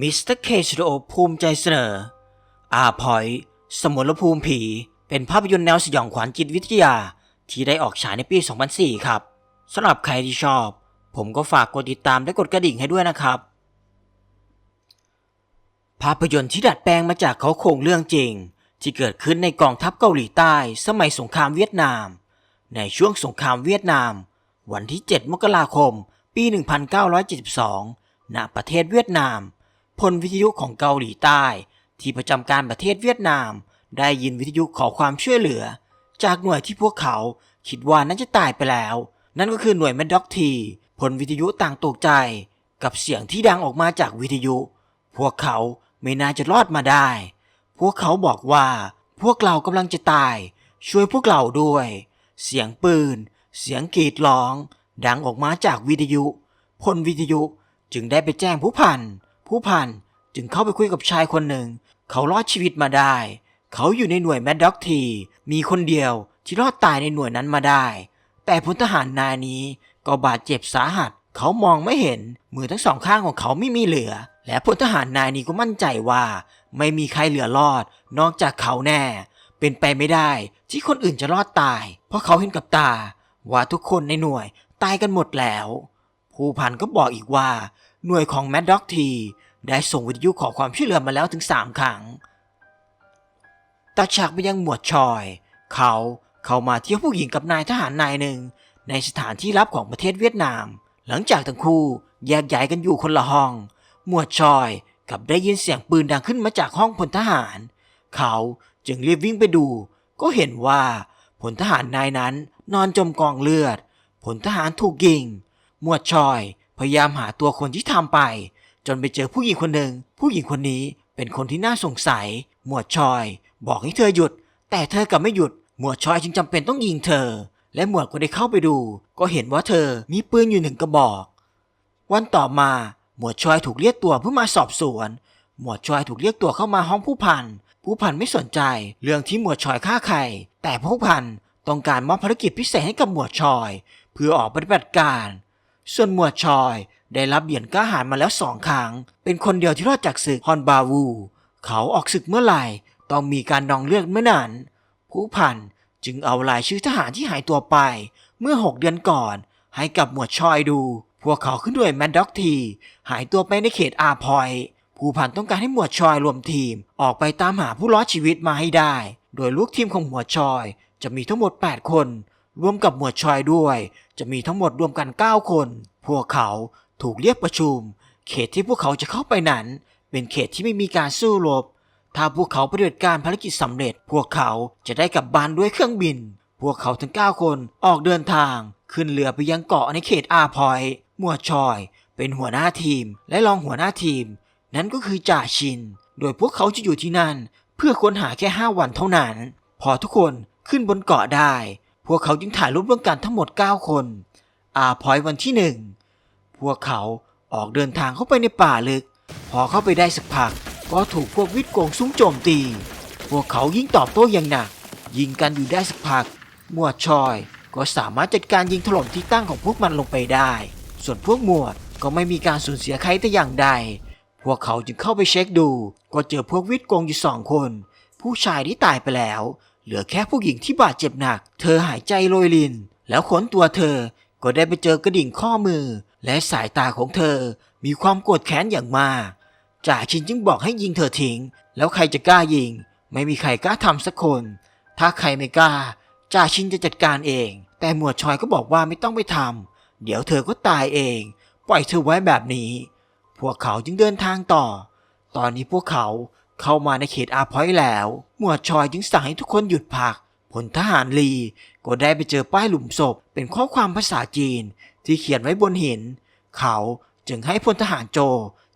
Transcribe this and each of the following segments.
มิสเตอร์เคสโดภูมิใจเสนอ อาพอย สมุนภูมิผี เป็นภาพยนตร์แนวสยองขวัญจิตวิทยา ที่ได้ออกฉายในปี 2004 ครับสำหรับใครที่ชอบ ผมก็ฝากกดติดตามและกดกระดิ่งให้ด้วยนะครับ ภาพยนตร์ที่ดัดแปลงมาจากเขาโครงเรื่องจริง ที่เกิดขึ้นในกองทัพเกาหลีใต้ สมัยสงครามเวียดนาม ในช่วงสงครามเวียดนาม วันที่ 7 มกราคม ปี 1972 ณ ประเทศเวียดนาม พลวิทยุของเกาหลีใต้ ที่ประจำการประเทศเวียดนาม ได้ยินวิทยุขอความช่วยเหลือ จากหน่วยที่พวกเขาคิดว่านั้นจะตายไปแล้ว นั่นก็คือหน่วยแมดด็อกที พลวิทยุต่างตกใจ กับเสียงที่ดังออกมาจากวิทยุ พวกเขาไม่น่าจะรอดมาได้ พวกเขาบอกว่า พวกเรากำลังจะตาย ช่วยพวกเราด้วย เสียงปืน เสียงกรีดร้อง ดังออกมาจากวิทยุ พลวิทยุจึงได้ไปแจ้งผู้พัน ผู้พันจึงเข้าไปคุยกับชายคนหนึ่ง เขารอดชีวิตมาได้ เขาอยู่ในหน่วยแมดด็อกที มีคนเดียวที่รอดตายในหน่วยนั้นมาได้ แต่พลทหารนายนี้ก็บาดเจ็บสาหัส เขามองไม่เห็น มือทั้งสองข้างของเขาไม่มีเหลือ และพลทหารนายนี้ก็มั่นใจว่า ไม่มีใครเหลือรอด นอกจากเขาแน่ เป็นไปไม่ได้ที่คนอื่นจะรอดตาย เพราะเขาเห็นกับตา ว่าทุกคนในหน่วยตายกันหมดแล้ว ผู้พันก็บอกอีกว่า หน่วยของแมดด็อกที ได้ส่งวิทยุขอความช่วยเหลือมาแล้วถึง3ครั้งตัดฉากไปยังหมวดชอย เขาเข้ามาเที่ยวผู้หญิงกับนายทหารนายหนึ่ง ในสถานที่ลับของประเทศเวียดนาม หลังจากทั้งคู่แยกย้ายกันอยู่คนละห้อง หมวดชอยกับได้ยินเสียงปืนดังขึ้นมาจากห้องพลทหาร เขาจึงรีบวิ่งไปดู ก็เห็นว่าพลทหารนายนั้นนอนจมกองเลือดพลทหารถูกยิง หมวดชอยพยายามหาตัวคนที่ทำไป จนไปเจอผู้หญิงคนหนึ่ง ผู้หญิงคนนี้เป็นคนที่น่าสงสัย หมวดชอย บอกให้เธอหยุด แต่เธอกลับไม่หยุด หมวดชอยจึงจำเป็นต้องยิงเธอ และหมวดก็ได้เข้าไปดู ก็เห็นว่าเธอมีปืนอยู่หนึ่งกระบอก วันต่อมาหมวดชอยถูกเรียกตัวเพื่อมาสอบสวน หมวดชอยถูกเรียกตัวเข้ามาห้องผู้พัน ผู้พันไม่สนใจ เรื่องที่หมวดชอยฆ่าใคร แต่ผู้พันต้องการมอบภารกิจพิเศษให้กับหมวดชอย เพื่อออกปฏิบัติการ ส่วนหมวดชอย ได้รับเหรียญกล้าหาญมาแล้วสองครั้ง เป็นคนเดียวที่รอดจากศึกฮอนบาวู เขาออกศึกเมื่อไหร่ต้องมีการนองเลือดเมื่อนั้นผู้พันจึงเอารายชื่อทหารที่หายตัวไป เมื่อ6เดือนก่อน ให้กับหมวดชอยดู พวกเขาขึ้นด้วยแมนด็อกที หายตัวไปในเขตอาพอยผู้พันต้องการให้หมวดชอยรวมทีม ออกไปตามหาผู้รอดชีวิตมาให้ได้ โดยลูกทีมของหมวดชอยจะมีทั้งหมด 8 คน รวมกับหมวดชอยด้วย จะมีทั้งหมดรวมกัน 9 คน พวกเขา ถูกเรียกประชุม เขตที่พวกเขาจะเข้าไปนั้น เป็นเขตที่ไม่มีการสู้รบ ถ้าพวกเขาปฏิบัติการภารกิจสำเร็จ พวกเขาจะได้กลับบ้านด้วยเครื่องบิน พวกเขาทั้ง 9 คนออกเดินทาง ขึ้นเรือไปยังเกาะในเขตอาพอยหมวชอย เป็นหัวหน้าทีมและรองหัวหน้าทีม นั่นก็คือจ่าชิน โดยพวกเขาจะอยู่ที่นั่น เพื่อค้นหาแค่ 5 วันเท่านั้น พอทุกคนขึ้นบนเกาะได้ พวกเขาจึงถ่ายรูปร่วมกันทั้งหมด 9 คนอาพอยวันที่หนึ่ง พวกเขาออกเดินทางเข้าไปในป่าลึก พอเข้าไปได้สักพัก ก็ถูกพวกวิทย์โกงซุ้มโจมตี พวกเขายิงตอบโต้อย่างหนัก ยิงกันอยู่ได้สักพักหมวดชอย ก็สามารถจัดการยิงถล่มที่ตั้งของพวกมันลงไปได้ ส่วนพวกหมวดก็ไม่มีการสูญเสียใครแต่อย่างใด พวกเขาจึงเข้าไปเช็คดู ก็เจอพวกวิทย์โกงอยู่สองคน ผู้ชายที่ตายไปแล้ว เหลือแค่ผู้หญิงที่บาดเจ็บหนัก เธอหายใจโรยริน แล้วขนตัวเธอก็ได้ไปเจอกระดิ่งข้อมือ และสายตาของเธอมีความโกรธแค้นอย่างมากจ่าชินจึงบอกให้ยิงเธอทิ้ง แล้วใครจะกล้ายิง ไม่มีใครกล้าทำสักคน ถ้าใครไม่กล้าจ่าชินจะจัดการเอง แต่หมวดชอยก็บอกว่าไม่ต้องไปทำเดี๋ยวเธอก็ตายเอง ปล่อยเธอไว้แบบนี้ พวกเขาจึงเดินทางต่อ ตอนนี้พวกเขาเข้ามาในเขตอาพอยแล้ว หมวดชอยจึงสั่งให้ทุกคนหยุดพักพลทหารลีก็ได้ไปเจอป้ายหลุมศพเป็นข้อความภาษาจีน ที่เขียนไว้บนหิน เขาจึงให้พลทหารโจ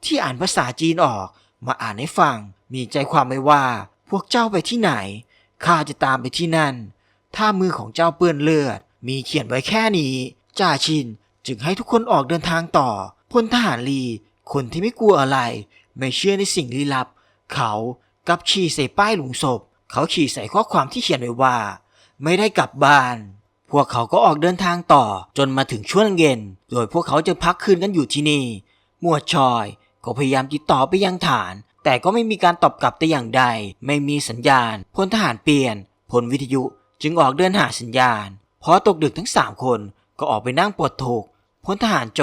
ที่อ่านภาษาจีนออก มาอ่านให้ฟัง มีใจความไว้ว่า พวกเจ้าไปที่ไหน ข้าจะตามไปที่นั่น ถ้ามือของเจ้าเปื้อนเลือด มีเขียนไว้แค่นี้ จ่าชินจึงให้ทุกคนออกเดินทางต่อ พลทหารลี คนที่ไม่กลัวอะไร ไม่เชื่อในสิ่งลี้ลับ เขากับฉี่ใส่ป้ายหลุมศพ เขาฉี่ใส่ข้อความที่เขียนไว้ว่า ไม่ได้กลับบ้าน พวกเขาก็ออกเดินทางต่อจนมาถึงช่วงเย็น โดยพวกเขาจะพักคืนกันอยู่ที่นี่ หมวดชอย ก็พยายามติดต่อไปยังฐาน แต่ก็ไม่มีการตอบกลับแต่อย่างใด ไม่มีสัญญาณ พลทหารเปลี่ยน พลวิทยุจึงออกเดินหาสัญญาณ พอตกดึกทั้งสามคนก็ออกไปนั่งปวดถูกข์พลทหารโจ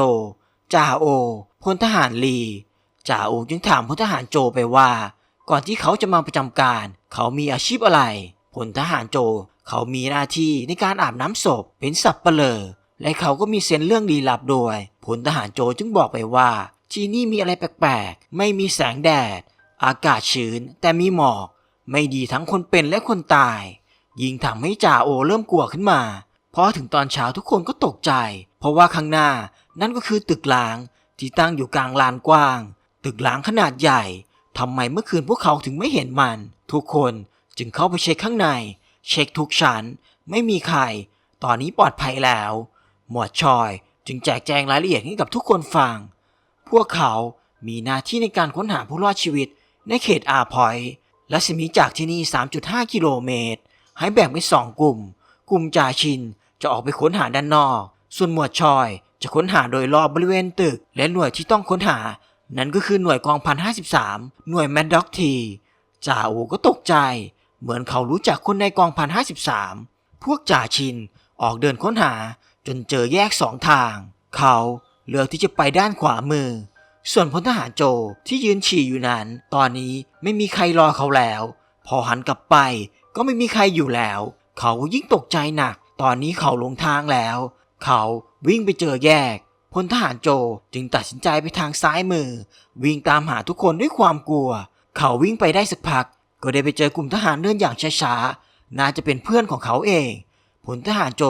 จ่าโอ พลทหารลี จ่าโอจึงถามพลทหารโจไปว่า ก่อนที่เขาจะมาประจำการ เขามีอาชีพอะไร พลทหารโจ เขามีหน้าที่ในการอาบน้ำศพเป็นสับเปลอและเขาก็มีเซนเรื่องลี้ลับด้วยพลทหารโจจึงบอกไปว่า ที่นี่มีอะไรแปลกๆ ไม่มีแสงแดด อากาศชื้น แต่มีหมอก ไม่ดีทั้งคนเป็นและคนตาย ยิ่งทำให้จ่าโอเริ่มกลัวขึ้นมาพอถึงตอนเช้าทุกคนก็ตกใจ เพราะว่าข้างหน้านั่นก็คือตึกล้าง ที่ตั้งอยู่กลางลานกว้าง ตึกล้างขนาดใหญ่ทำไมเมื่อคืนพวกเขาถึงไม่เห็นมัน ทุกคน จึงเข้าไปเช็คข้างใน เช็คทุกชั้น ไม่มีใคร ตอนนี้ปลอดภัยแล้ว หมวดชอยจึงแจกแจงรายละเอียดให้กับทุกคนฟัง พวกเขามีหน้าที่ในการค้นหาผู้รอดชีวิตในเขตอาพอยและสมีจากที่นี่ 3.5 กิโลเมตร ให้แบ่งเป็นสองกลุ่ม กลุ่มจ่าชินจะออกไปค้นหาด้านนอก ส่วนหมวดชอยจะค้นหาโดยรอบบริเวณตึก และหน่วยที่ต้องค้นหา นั่นก็คือหน่วยกองพัน53หน่วยแมดด็อกทีจ่าโอก็ตกใจ เหมือนเขารู้จักคนในกองพัน53พวกจ่าชินออกเดินค้นหาจนเจอแยกสองทาง เขาเลือกที่จะไปด้านขวามือ ส่วนพลทหารโจที่ยืนฉี่อยู่นั้น ตอนนี้ไม่มีใครรอเขาแล้ว พอหันกลับไปก็ไม่มีใครอยู่แล้ว เขายิ่งตกใจหนัก ตอนนี้เขาลงทางแล้ว เขาวิ่งไปเจอแยกพลทหารโจจึงตัดสินใจไปทางซ้ายมือ วิ่งตามหาทุกคนด้วยความกลัว เขาวิ่งไปได้สักพัก ก็ได้ไปเจอกลุ่มทหารเดินอย่างช้าๆ น่าจะเป็นเพื่อนของเขาเองพลทหารโจ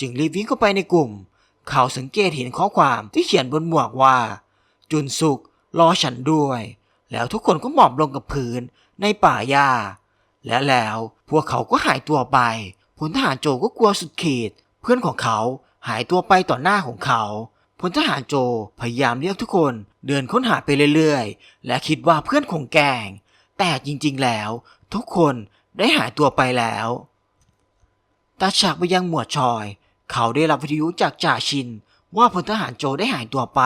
จึงรีบวิ่งเข้าไปในกลุ่ม เขาสังเกตเห็นข้อความที่เขียนบนหมวกว่า จุนสุกรอฉันด้วย แล้วทุกคนก็หมอบลงกับพื้นในป่าหญ้า และแล้วพวกเขาก็หายตัวไป พลทหารโจก็กลัวสุดขีด เพื่อนของเขาหายตัวไปต่อหน้าของเขาพลทหารโจพยายามเรียกทุกคนเดินค้นหาไปเรื่อยๆ และคิดว่าเพื่อนคงแกง แต่จริงๆแล้ว ทุกคนได้หายตัวไปแล้วตัดฉากไปยังหมวดชอย เขาได้รับวิทยุจากจ่าชิน ว่าพลทหารโจได้หายตัวไป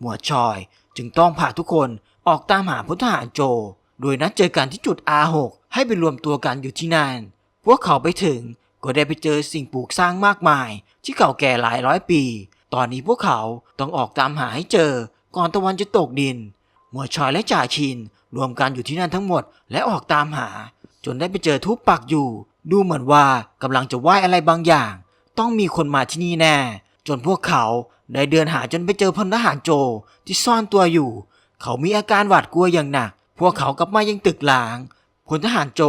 หมวดชอยจึงต้องพาทุกคนออกตามหาพลทหารโจ โดยนัดเจอกันที่จุด R6 ให้ไปรวมตัวกันอยู่ที่นั่น พวกเขาไปถึงก็ได้ไปเจอสิ่งปลูกสร้างมากมาย ที่เก่าแก่หลายร้อยปี ตอนนี้พวกเขาต้องออกตามหาให้เจอ ก่อนตะวันจะตกดิน หมวดชอยและจ่าชิน รวมกันอยู่ที่นั่นทั้งหมด และออกตามหา จนได้ไปเจอทุบปักอยู่ ดูเหมือนว่ากำลังจะไหว้อะไรบางอย่าง ต้องมีคนมาที่นี่แน่ จนพวกเขาได้เดินหาจนไปเจอพลทหารโจที่ซ่อนตัวอยู่ เขามีอาการหวาดกลัวอย่างหนัก พวกเขากลับมายังตึกหลางพลทหารโจ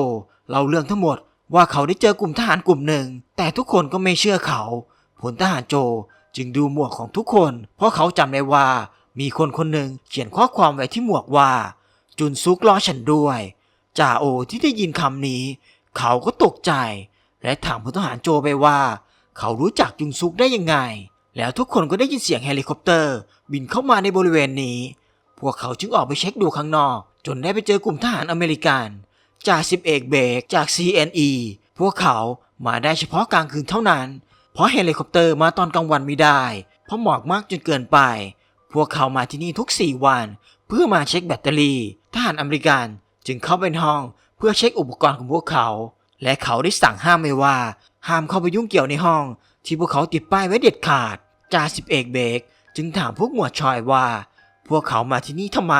เล่าเรื่องทั้งหมดว่าเขาได้เจอกลุ่มทหารกลุ่มหนึ่ง แต่ทุกคนก็ไม่เชื่อเขาพลทหารโจจึงดูหมวกของทุกคน เพราะเขาจำได้ว่ามีคนคนหนึ่งเขียนข้อความไว้ที่หมวกว่า จุนซุกรอฉันด้วยจ่าโอที่ได้ยินคำนี้ เขาก็ตกใจ และถามพลทหารโจไปว่า เขารู้จักจุนซุกได้ยังไง แล้วทุกคนก็ได้ยินเสียงเฮลิคอปเตอร์ บินเข้ามาในบริเวณนี้ พวกเขาจึงออกไปเช็คดูข้างนอก จนได้ไปเจอกลุ่มทหารอเมริกันจากสิบเอกเบรกจาก CNE พวกเขามาได้เฉพาะกลางคืนเท่านั้น เพราะเฮลิคอปเตอร์มาตอนกลางวันไม่ได้ เพราะหมอกมากจนเกินไป พวกเขามาที่นี่ทุก4วัน เพื่อมาเช็คแบตเตอรี่ทหารอเมริกันจึงเข้าไปในห้องเพื่อเช็คอุปกรณ์ของพวกเขา และเขาได้สั่งห้ามไว้ว่า ห้ามเข้าไปยุ่งเกี่ยวในห้อง ที่พวกเขาติดป้ายไว้เด็ดขาดจ่าสิบเอกเบกจึงถามพวกหมวดชอยว่า พวกเขามาที่นี่ทำไม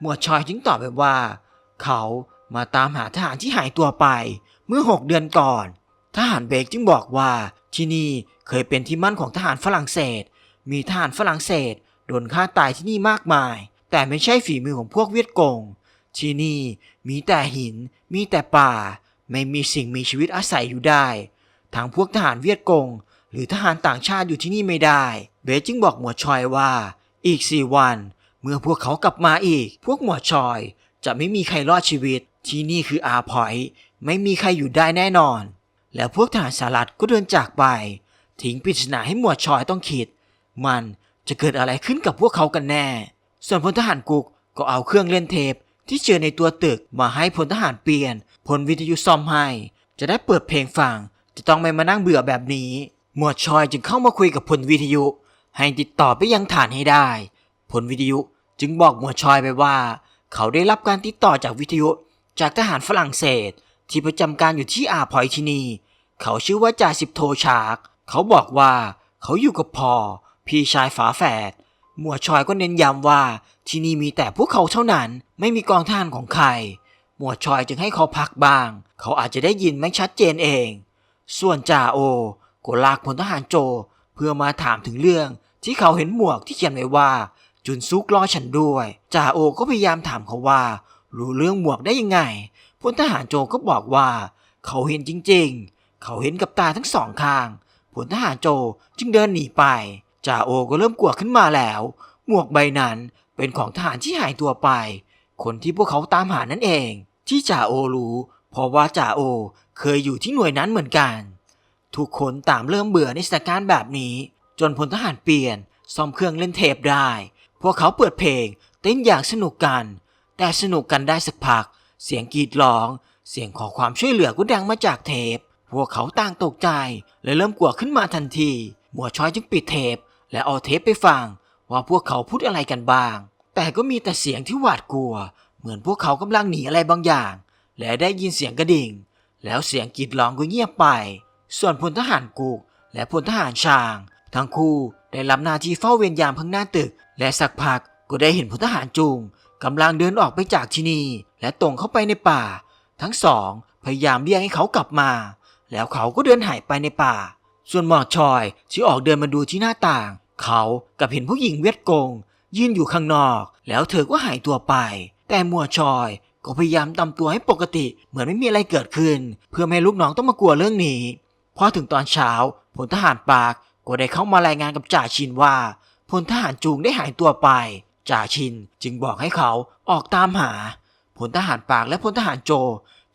หมวดชอยจึงตอบไปว่า เขามาตามหาทหารที่หายตัวไป เมื่อหกเดือนก่อน ทหารเบกจึงบอกว่าที่นี่เคยเป็นที่มั่นของทหารฝรั่งเศส มีทหารฝรั่งเศสโดนฆ่าตายที่นี่มากมาย แต่ไม่ใช่ฝีมือของพวกเวียดกง ที่นี่มีแต่หิน มีแต่ป่า ไม่มีสิ่งมีชีวิตอาศัยอยู่ได้ทางพวกทหารเวียดกง หรือทหารต่างชาติอยู่ที่นี่ไม่ได้ เบสจึงบอกหมวดชอยว่า อีกสี่วัน เมื่อพวกเขากลับมาอีก พวกหมวดชอย จะไม่มีใครรอดชีวิต ที่นี่คืออาพอยต์ไม่มีใครอยู่ได้แน่นอน แล้วพวกทหารสหรัฐก็เดินจากไป ทิ้งปริศนาให้หมวดชอยต้องคิด มันจะเกิดอะไรขึ้นกับพวกเขากันแน่ ส่วนพลทหารกุกก็เอาเครื่องเล่นเทปที่เจอในตัวตึกมาให้พลทหารเปลี่ยน พลวิทยุซ่อมให้ จะได้เปิดเพลงฟัง จะต้องไม่มานั่งเบื่อแบบนี้ หมวดชอยจึงเข้ามาคุยกับพลวิทยุ ให้ติดต่อไปยังฐานให้ได้ พลวิทยุจึงบอกหมวดชอยไปว่า เขาได้รับการติดต่อจากวิทยุจากทหารฝรั่งเศส ที่ประจำการอยู่ที่อาพอยที่นี่เขาชื่อว่าจ่าสิบโทชาร์กเขาบอกว่าเขาอยู่กับพ่อพี่ชายฝาแฝด หมวดชอยก็เน้นย้ำว่าที่นี่มีแต่พวกเขาเท่านั้น ไม่มีกองทหารของใคร หมวดชอยจึงให้เขาพักบ้าง เขาอาจจะได้ยินไม่ชัดเจนเอง ส่วนจ่าโอก็ลากพลทหารโจ เพื่อมาถามถึงเรื่องที่เขาเห็นหมวกที่เขียนไว้ว่า จุนซุกล้อฉันด้วยจ่าโอก็พยายามถามเขาว่า รู้เรื่องหมวกได้ยังไงพลทหารโจก็บอกว่า เขาเห็นจริงๆ เขาเห็นกับตาทั้งสองข้างพลทหารโจจึงเดินหนีไป จ่าโอก็เริ่มกลัวขึ้นมาแล้ว หมวกใบนั้นเป็นของทหารที่หายตัวไป คนที่พวกเขาตามหานั่นเอง ที่จ่าโอรู้ เพราะว่าจ่าโอเคยอยู่ที่หน่วยนั้นเหมือนกัน ทุกคนตางเริ่มเบื่อในสถานการณ์แบบนี้ จนพลทหารเปลี่ยนซ่อมเครื่องเล่นเทปได้ พวกเขาเปิดเพลงเต้นอย่างสนุกกัน แต่สนุกกันได้สักพัก เสียงกรีดร้อง เสียงขอความช่วยเหลือก็ดังมาจากเทป พวกเขาต่างตกใจและเริ่มกลัวขึ้นมาทันที หมวช้อยจึงปิดเทป และเอาเทปไปฟังว่าพวกเขาพูดอะไรกันบ้าง แต่ก็มีแต่เสียงที่หวาดกลัว เหมือนพวกเขากำลังหนีอะไรบางอย่าง และได้ยินเสียงกระดิ่ง แล้วเสียงกรีดร้องก็เงียบไป ส่วนพลทหารกุกและพลทหารชาง ทั้งคู่ได้รับหน้าที่เฝ้าเวรยามข้างหน้าตึก และสักพักก็ได้เห็นพลทหารจุงกำลังเดินออกไปจากที่นี่ และตรงเข้าไปในป่า ทั้งสองพยายามเรียกให้เขากลับมา แล้วเขาก็เดินหายไปในป่า ส่วนหมอกชอยที่ออกเดินมาดูที่หน้าต่าง เขากับเห็นผู้หญิงเวียดกง ยืนอยู่ข้างนอก แล้วเธอก็หายตัวไป แต่มัวชอยก็พยายามทำตัวให้ปกติเหมือนไม่มีอะไรเกิดขึ้น เพื่อไม่ให้ลูกน้องต้องมากลัวเรื่องนี้พอถึงตอนเช้าพลทหารปากก็ได้เข้ามารายงานกับจ่าชินว่าพลทหารจูงได้หายตัวไปจ่าชินจึงบอกให้เขาออกตามหาพลทหารปากและพลทหารโจ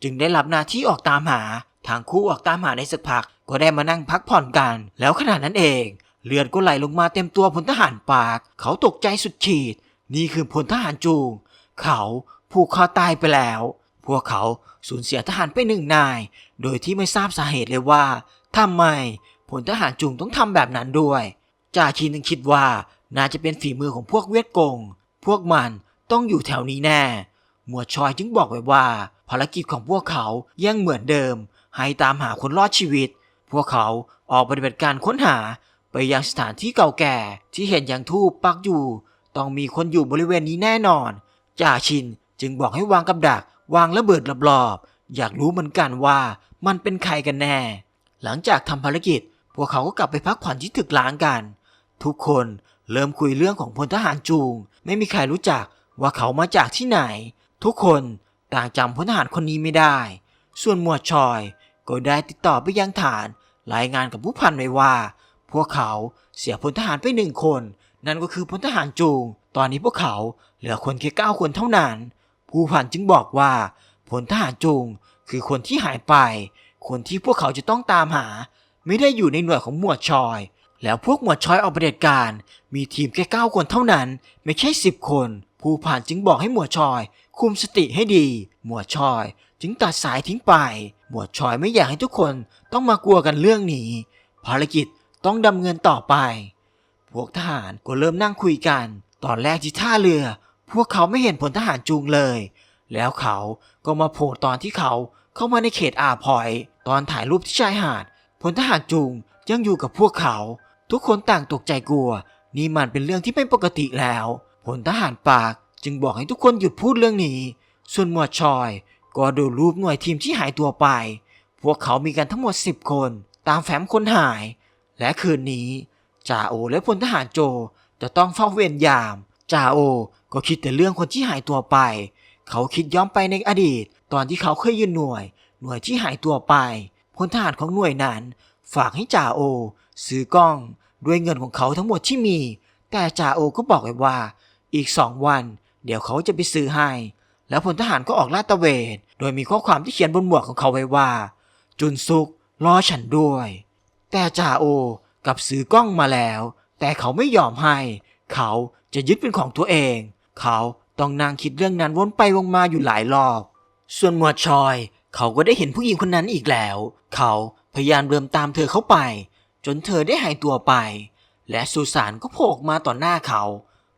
จึงได้รับหน้าที่ออกตามหาทางคู่ออกตามหาในสักพักก็ได้มานั่งพักผ่อนกัน แล้วขณะนั้นเอง เลือดก็ไหลลงมาเต็มตัวพลทหารปาก เขาตกใจสุดขีด นี่คือพลทหารจูง เขาผูกคอตายไปแล้ว พวกเขาสูญเสียทหารไปหนึ่งนาย โดยที่ไม่ทราบสาเหตุเลยว่าทำไมพลทหารจุงต้องทำแบบนั้นด้วยจ่าชินนึงคิดว่าน่าจะเป็นฝีมือของพวกเวียดกง พวกมันต้องอยู่แถวนี้แน่ หมวดชอยจึงบอกไว้ว่า ภารกิจของพวกเขายังเหมือนเดิม ให้ตามหาคนรอดชีวิต พวกเขาออกปฏิบัติการค้นหา ไปยังสถานที่เก่าแก่ที่เห็นอย่างทูปปักอยู่ ต้องมีคนอยู่บริเวณนี้แน่นอนจ่าชินจึงบอกให้วางกับดัก วางระเบิดรอบๆอยากรู้เหมือนกันว่ามันเป็นใครกันแน่ หลังจากทำภารกิจ พวกเขาก็กลับไปพักผ่อนที่ตึกล้างกัน ทุกคนเริ่มคุยเรื่องของพลทหารจูง ไม่มีใครรู้จักว่าเขามาจากที่ไหน ทุกคนต่างจำพลทหารคนนี้ไม่ได้ ส่วนหมวดชอย ก็ได้ติดต่อไปยังฐาน รายงานกับผู้พันไว้ว่า พวกเขาเสียพลทหารไปหนึ่งคน นั่นก็คือพลทหารจูง ตอนนี้พวกเขาเหลือคนแค่เก้าคนเท่านั้น ผู้พันจึงบอกว่าพลทหารจูงคือคนที่หายไป คนที่พวกเขาจะต้องตามหา ไม่ได้อยู่ในหน่วยของหมวดชอย แล้วพวกหมวดชอยออกปฏิบัติการ มีทีมแค่เก้าคนเท่านั้น ไม่ใช่สิบคน ผู้ผ่านจึงบอกให้หมวดชอย คุมสติให้ดี หมวดชอย จึงตัดสายทิ้งไป หมวดชอยไม่อยากให้ทุกคนต้องมากลัวกันเรื่องนี้ ภารกิจ ต้องดำเนินต่อไป พวกทหารก็เริ่มนั่งคุยกัน ตอนแรกที่ท่าเรือ พวกเขาไม่เห็นพลทหารจูงเลย แล้วเขาก็มาโผล่ตอนที่เขาเข้ามาในเขตอาพอย ตอนถ่ายรูปที่ชายหาดพลทหารจูงยังอยู่กับพวกเขา ทุกคนต่างตกใจกลัว นี่มันเป็นเรื่องที่ไม่ปกติแล้วพลทหารปากจึงบอกให้ทุกคนหยุดพูดเรื่องนี้ ส่วนหมวดชอย ก็ดูรูปหน่วยทีมที่หายตัวไป พวกเขามีกันทั้งหมด 10 คน ตามแฟ้มคนหาย และคืนนี้จ่าโอและพลทหารโจจะต้องเฝ้าเวรยามจ่าโอก็คิดแต่เรื่องคนที่หายตัวไป เขาคิดย้อนไปในอดีต ตอนที่เขาเคยยืนหน่วย หน่วยที่หายตัวไปพลทหารของหน่วยนั้น ฝากให้จ่าโอ ซื้อกล้องด้วยเงินของเขาทั้งหมดที่มี แต่จ่าโอก็บอกไว้ว่า อีกสองวัน เดี๋ยวเขาจะไปซื้อให้ แล้วพลทหารก็ออกลาดตระเวน โดยมีข้อความที่เขียนบนหมวกของเขาไว้ว่า จุนซุกรอฉันด้วย แต่จ่าโอกับซื้อกล้องมาแล้ว แต่เขาไม่ยอมให้ เขาจะยึดเป็นของตัวเอง เขาต้องนั่งคิดเรื่องนั้นวนไปวนมาอยู่หลายรอบ ส่วนหมวดชอย เขาก็ได้เห็นผู้หญิงคนนั้นอีกแล้ว เขาพยายามเดิมตามเธอเข้าไป จนเธอได้หายตัวไป และสุสานก็โผล่มาต่อหน้าเขา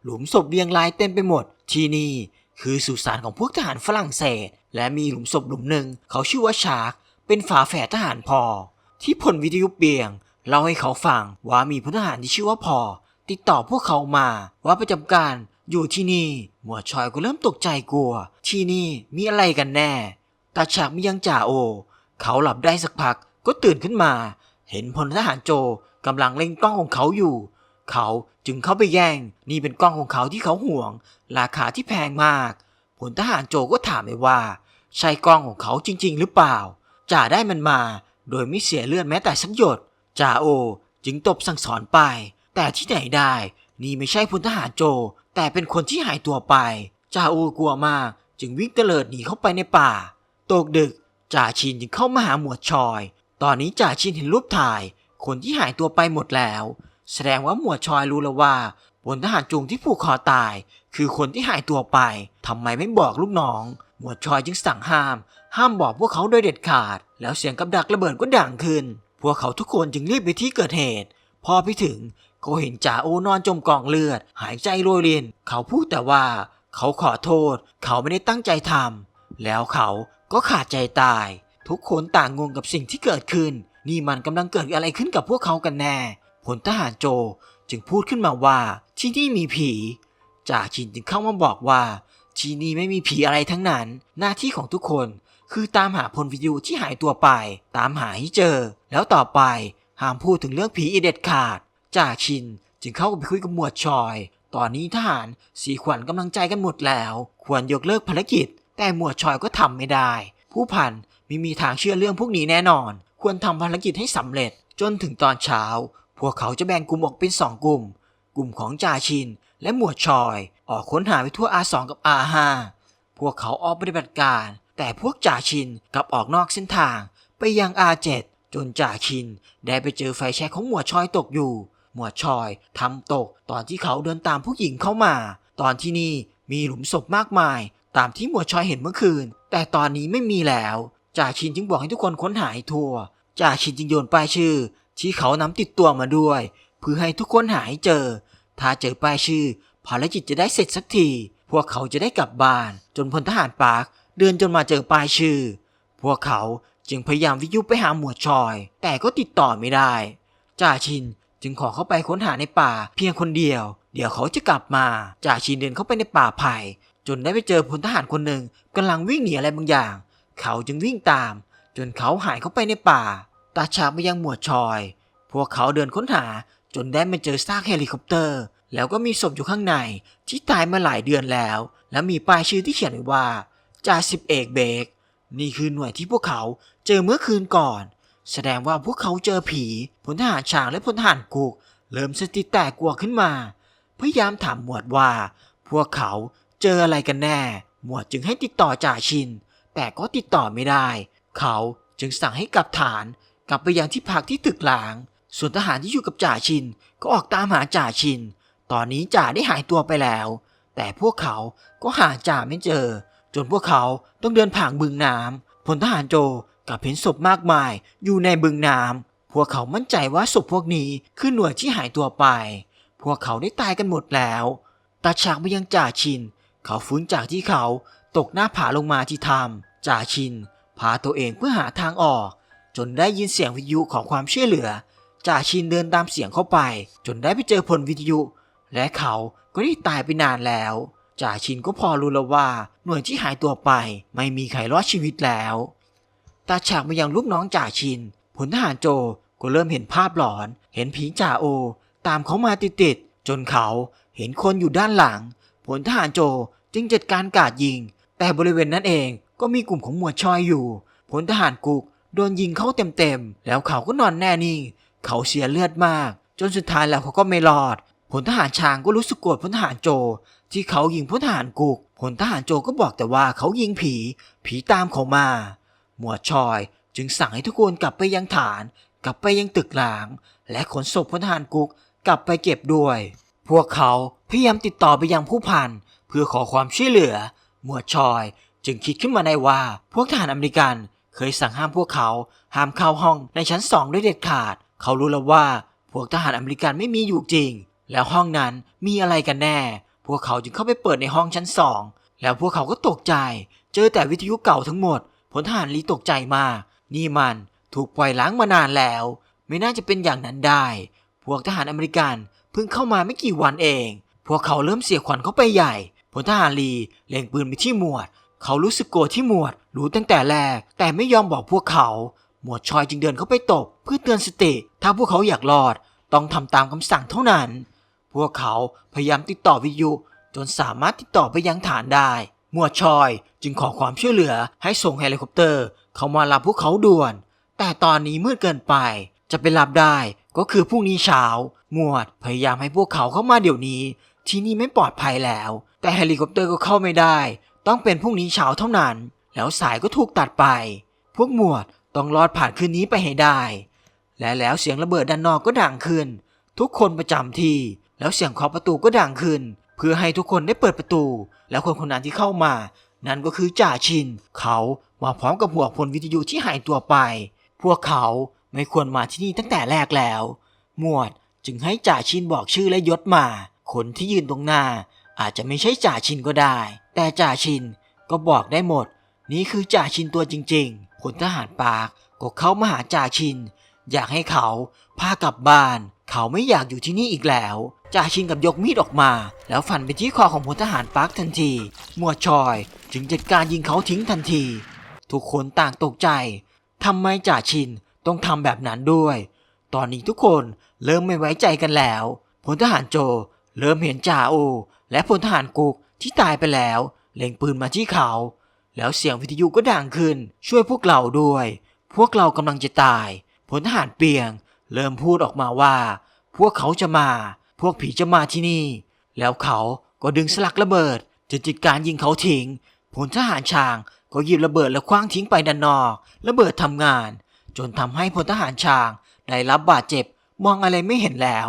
หลุมศพเรียงรายเต็มไปหมดที่นี่คือสุสานของพวกทหารฝรั่งเศส และมีหลุมศพหลุมหนึ่งเขาชื่อว่าชาร์กเป็นฝาแฝดทหารพอ ที่ผลวิทยุเบียงเล่าให้เขาฟังว่ามีพลทหารที่ชื่อว่าพอ ติดต่อพวกเขามาว่าประจำการอยู่ที่นี่ หมวดชอยก็เริ่มตกใจกลัว ที่นี่มีอะไรกันแน่ตาฉากมียังจ่าโอ เขาหลับได้สักพักก็ตื่นขึ้นมา เห็นพลทหารโจกำลังเล็งกล้องของเขาอยู่ เขาจึงเข้าไปแย่ง นี่เป็นกล้องของเขาที่เขาห่วง ราคาที่แพงมากพลทหารโจก็ถามไปว่า ใช่กล้องของเขาจริง ๆ หรือเปล่าจ่าได้มันมา โดยไม่เสียเลือดแม้แต่สักหยดจ่าโอ จึงตบสั่งสอนไป แต่ที่ไหนได้ นี่ไม่ใช่พลทหารโจ แต่เป็นคนที่หายตัวไปจ่าโอกลัวมากจึงวิ่งเตลิดหนีเข้าไปในป่า ตกดึกจ่าชินจึงเข้ามาหาหมวดชอย ตอนนี้จ่าชินเห็นรูปถ่าย คนที่หายตัวไปหมดแล้ว แสดงว่าหมวดชอยรู้แล้วว่าพลทหารจุงที่ผูกคอตาย คือคนที่หายตัวไปทำไมไม่บอกลูกน้อง หมวดชอยจึงสั่งห้าม ห้ามบอกพวกเขาโดยเด็ดขาด แล้วเสียงกับดักระเบิดก็ดังขึ้น พวกเขาทุกคนจึงรีบไปที่เกิดเหตุ พอไปถึงก็เห็นจ่าโอนอนจมกองเลือด หายใจโรยริน เขาพูดแต่ว่าเขาขอโทษ เขาไม่ได้ตั้งใจทำแล้วเขาก็ขาดใจตาย ทุกคนต่างงงกับสิ่งที่เกิดขึ้น นี่มันกำลังเกิดอะไรขึ้นกับพวกเขากันแน่พลทหารโจจึงพูดขึ้นมาว่าที่นี่มีผีจ่าชินจึงเข้ามาบอกว่าที่นี่ไม่มีผีอะไรทั้งนั้น หน้าที่ของทุกคน คือตามหาพลวิทยุที่หายตัวไป ตามหาให้เจอ แล้วต่อไปห้ามพูดถึงเรื่องผีอีเด็ดขาด จ่าชินจึงเข้าไปคุยกับหมวดชอย ตอนนี้ทหารสีขวัญกำลังใจกันหมดแล้ว ควรยกเลิกภารกิจ แต่หมวดชอยก็ทำไม่ได้ ผู้พันไม่มีทางเชื่อเรื่องพวกนี้แน่นอน ควรทำภารกิจให้สำเร็จ จนถึงตอนเช้า พวกเขาจะแบ่งกลุ่มออกเป็นสองกลุ่ม กลุ่มของจ่าชินและหมวดชอย ออกค้นหาไปทั่ว R2 กับ R5 พวกเขาออกปฏิบัติการ แต่พวกจ่าชินกลับออกนอกเส้นทางไปยัง R7 จนจ่าชินได้ไปเจอไฟแช็กของหมวดชอยตกอยู่ หมวดชอยทำตกตอนที่เขาเดินตามผู้หญิงเข้ามา ตอนที่นี่มีหลุมศพมากมาย ตามที่หมวดชอยเห็นเมื่อคืน แต่ตอนนี้ไม่มีแล้วจ่าชินจึงบอกให้ทุกคนค้นหาให้ทั่วจ่าชินจึงโยนป้ายชื่อ ที่เขานำติดตัวมาด้วยเพื่อให้ทุกคนหาให้เจอ ถ้าเจอป้ายชื่อภารกิจจะได้เสร็จสักที พวกเขาจะได้กลับบ้าน จนพลทหารปาร์ค เดินจนมาเจอป้ายชื่อ พวกเขาจึงพยายามวิทยุไปหาหมวดชอย แต่ก็ติดต่อไม่ได้ จ่าชินจึงขอเข้าไปค้นหาในป่าเพียงคนเดียว เดี๋ยวเขาจะกลับมาจ่าชินเดินเข้าไปในป่าไผ่จนได้ไปเจอพลทหารคนหนึ่งกำลังวิ่งหนีอะไรบางอย่าง เขาจึงวิ่งตาม จนเขาหายเข้าไปในป่า ตาฉากไปยังหมวดชอย พวกเขาเดินค้นหาจนได้มาเจอซากเฮลิคอปเตอร์ แล้วก็มีศพอยู่ข้างในที่ตายมาหลายเดือนแล้ว และมีป้ายชื่อที่เขียนไว้ว่า จ่าสิบเอกเบก นี่คือหน่วยที่พวกเขาเจอเมื่อคืนก่อน แสดงว่าพวกเขาเจอผีพลทหารช้างและพลทหารกุก เริ่มสติแตกกลัวขึ้นมา พยายามถามหมวดว่า พวกเขาเจออะไรกันแน่ หมวดจึงให้ติดต่อจ่าชิน แต่ก็ติดต่อไม่ได้ เขาจึงสั่งให้กลับฐาน กลับไปยังที่พักที่ตึกหลาง ส่วนทหารที่อยู่กับจ่าชิน ก็ออกตามหาจ่าชิน ตอนนี้จ่าได้หายตัวไปแล้ว แต่พวกเขาก็หาจ่าไม่เจอ จนพวกเขาต้องเดินผ่านบึงน้ำพลทหารโจกับเห็นศพมากมายอยู่ในบึงน้ำพวกเขามั่นใจว่าศพพวกนี้คือหน่วยที่หายตัวไป พวกเขาได้ตายกันหมดแล้วตาฉากไปยังจ่าชิน เขาฟื้นจากที่เขาตกหน้าผาลงมาที่ถ้ำจ่าชิน พาตัวเองเพื่อหาทางออก จนได้ยินเสียงวิทยุของความช่วยเหลือจ่าชินเดินตามเสียงเข้าไป จนได้ไปเจอพลวิทยุ และเขาก็ได้ตายไปนานแล้ว จ่าชินก็พอรู้แล้วว่าหน่วยที่หายตัวไปไม่มีใครรอดชีวิตแล้ว ตาฉากมายังลูกน้องจ่าชินพลทหารโจก็เริ่มเห็นภาพหลอน เห็นผีจ่าโอ ตามเขามาติดๆจนเขาเห็นคนอยู่ด้านหลังพลทหารโจจึงจัดการกราดยิง แต่บริเวณนั้นเองก็มีกลุ่มของหมวดชอยอยู่พลทหารกุกโดนยิงเข้าเต็มๆ แล้วเขาก็นอนแน่นิ่ง เขาเสียเลือดมาก จนสุดท้ายแล้วเขาก็ไม่รอดพลทหารช้างก็รู้สึกโกรธพลทหารโจ ที่เขายิงพลทหารกุกพลทหารโจก็บอกแต่ว่าเขายิงผี ผีตามเขามา หมวดชอยจึงสั่งให้ทุกคนกลับไปยังฐาน กลับไปยังตึกหลาง และขนศพพลทหารกุกกลับไปเก็บด้วย พวกเขาพยายามติดต่อไปยังผู้พันเพื่อขอความช่วยเหลือ หมวดชอยจึงคิดขึ้นมาได้ว่า พวกทหารอเมริกันเคยสั่งห้ามพวกเขาห้ามเข้าห้องในชั้นสองด้วยเด็ดขาด เขารู้แล้วว่าพวกทหารอเมริกันไม่มีอยู่จริง แล้วห้องนั้นมีอะไรกันแน่ พวกเขาจึงเข้าไปเปิดในห้องชั้นสอง แล้วพวกเขาก็ตกใจ เจอแต่วิทยุเก่าทั้งหมดพลทหารลีตกใจมากนี่มันถูกปล่อยล้างมานานแล้ว ไม่น่าจะเป็นอย่างนั้นได้ พวกทหารอเมริกันเพิ่งเข้ามาไม่กี่วันเอง พวกเขาเริ่มเสียขวัญเข้าไปใหญ่พลทหารลีเล็งปืนไปที่หมวด เขารู้สึกโกรธที่หมวด รู้ตั้งแต่แรก แต่ไม่ยอมบอกพวกเขา หมวดชอยจึงเดินเข้าไปตบเพื่อเตือนสติ ถ้าพวกเขาอยากรอด ต้องทำตามคำสั่งเท่านั้น พวกเขาพยายามติดต่อวิทยุจนสามารถติดต่อไปยังฐานได้หมวดชอยจึงขอความช่วยเหลือให้ส่งเฮลิคอปเตอร์ เข้ามารับพวกเขาด่วน แต่ตอนนี้มืดเกินไป จะไปรับได้ก็คือพรุ่งนี้เช้า หมวดพยายามให้พวกเขาเข้ามาเดี๋ยวนี้ ที่นี่ไม่ปลอดภัยแล้ว แต่เฮลิคอปเตอร์ก็เข้าไม่ได้ ต้องเป็นพรุ่งนี้เช้าเท่านั้น แล้วสายก็ถูกตัดไป พวกหมวดต้องรอดผ่านคืนนี้ไปให้ได้ และแล้วเสียงระเบิดด้านนอกก็ดังขึ้น ทุกคนประจำที่ แล้วเสียงเคาะประตูก็ดังขึ้น เพื่อให้ทุกคนได้เปิดประตู แล้วคนคนนั้นที่เข้ามา นั่นก็คือจ่าชิน เขามาพร้อมกับหัวพลวิทยุที่หายตัวไป พวกเขาไม่ควรมาที่นี่ตั้งแต่แรกแล้ว หมวดจึงให้จ่าชินบอกชื่อและยศมา คนที่ยืนตรงหน้า อาจจะไม่ใช่จ่าชินก็ได้ แต่จ่าชินก็บอกได้หมด นี่คือจ่าชินตัวจริงๆพลทหารปากก็เข้ามาหาจ่าชิน อยากให้เขาพากลับบ้าน เขาไม่อยากอยู่ที่นี่อีกแล้ว จ่าชินกับยกมีดออกมา แล้วฟันไปที่คอของพลทหารปาร์คทันทีหมวชอยจึงจัดการยิงเขาทิ้งทันที ทุกคนต่างตกใจทำไมจ่าชินต้องทำแบบนั้นด้วย ตอนนี้ทุกคนเริ่มไม่ไว้ใจกันแล้วพลทหารโจเริ่มเห็นจ่าโอ และพลทหารกุกที่ตายไปแล้ว เล็งปืนมาที่เขา แล้วเสียงวิทยุก็ดังขึ้น ช่วยพวกเราด้วย พวกเรากำลังจะตายพลทหารเปียง เริ่มพูดออกมาว่า พวกเขาจะมา พวกผีจะมาที่นี่ แล้วเขาก็ดึงสลักระเบิดจะจัดการยิงเขาทิ้งพลทหารช้างก็หยิบระเบิดแล้วคว้างทิ้งไปด้านนอก ระเบิดทำงาน จนทำให้พลทหารช้างได้รับบาดเจ็บมองอะไรไม่เห็นแล้ว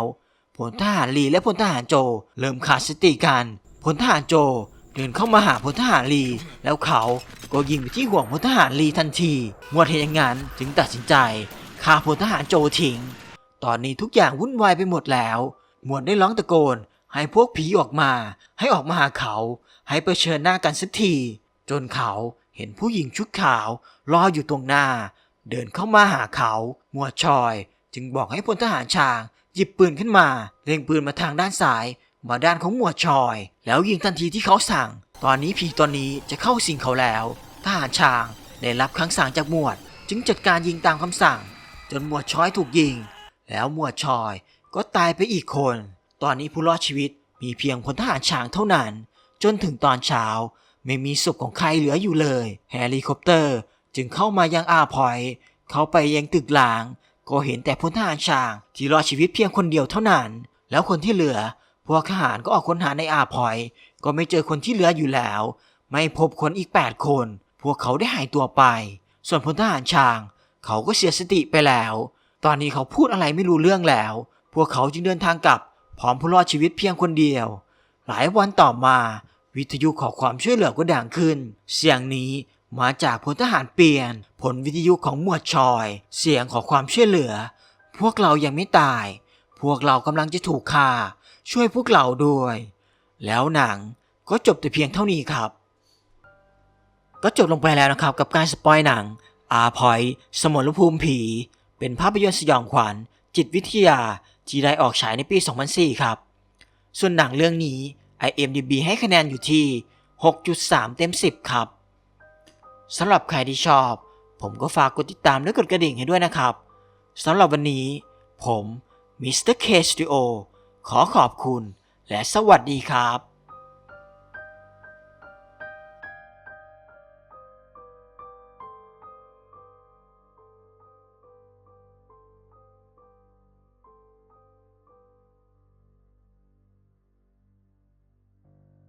พลทหารลีและพลทหารโจเริ่มขาดสติกันพลทหารโจเดินเข้ามาหาพลทหารลี แล้วเขาก็ยิงไปที่ห่วงพลทหารลีทันทีหมวดเห็นอย่างนั้นจึงตัดสินใจฆ่าพลทหารโจทิ้ง ตอนนี้ทุกอย่างวุ่นวายไปหมดแล้ว หมวดได้ร้องตะโกน ให้พวกผีออกมา ให้ออกมาหาเขา ให้เผชิญหน้ากันสักที จนเขาเห็นผู้หญิงชุดขาวรออยู่ตรงหน้า เดินเข้ามาหาเขา หมวดชอย จึงบอกให้พลทหารช้างหยิบปืนขึ้นมาเล็งปืนมาทางด้านซ้าย มาด้านของหมวดชอย แล้วยิงทันทีที่เขาสั่ง ตอนนี้ผีตอนนี้จะเข้าสิงเขาแล้ว ทหารช้างได้รับคำสั่งจากหมวด จึงจัดการยิงตามคำสั่ง จนหมวดชอยถูกยิง แล้วหมวดชอย ก็ตายไปอีกคน ตอนนี้ผู้รอดชีวิตมีเพียงพลทหารช้างเท่านั้น จนถึงตอนเช้าไม่มีศพของใครเหลืออยู่เลย เฮลิคอปเตอร์จึงเข้ามายังอาพอย เข้าไปยังตึกหลาง ก็เห็นแต่พลทหารช้างที่รอดชีวิตเพียงคนเดียวเท่านั้น แล้วคนที่เหลือ พวกทหารก็ออกค้นหาในอาพอย ก็ไม่เจอคนที่เหลืออยู่แล้ว ไม่พบคนอีก 8 คน พวกเขาได้หายตัวไป ส่วนพลทหารช้าง เขาก็เสียสติไปแล้ว ตอนนี้เขาพูดอะไรไม่รู้เรื่องแล้ว พวกเขาจึงเดินทางกลับพร้อมผู้รอดชีวิตเพียงคนเดียว หลายวันต่อมาวิทยุขอความช่วยเหลือก็ดังขึ้น เสียงนี้มาจากพลทหารเปลี่ยน ผลวิทยุของหมวดชอย เสียงขอความช่วยเหลือ พวกเรายังไม่ตาย พวกเรากำลังจะถูกฆ่า ช่วยพวกเราด้วย แล้วหนังก็จบแต่เพียงเท่านี้ครับ ก็จบลงไปแล้วนะครับกับการสปอยหนัง อาพอย สมรภูมิผี เป็นภาพยนตร์สยองขวัญ จิตวิทยา ที่ได้ออกฉายในปี 2004 ครับ ส่วนหนังเรื่องนี้ IMDB ให้คะแนนอยู่ที่ 6.3 เต็ม 10 ครับสำหรับใครที่ชอบ ผมก็ฝากกดติดตามและกดกระดิ่งให้ด้วยนะครับสำหรับวันนี้ ผมมิสเตอร์เคสตูดิโอขอขอบคุณ และสวัสดีครับ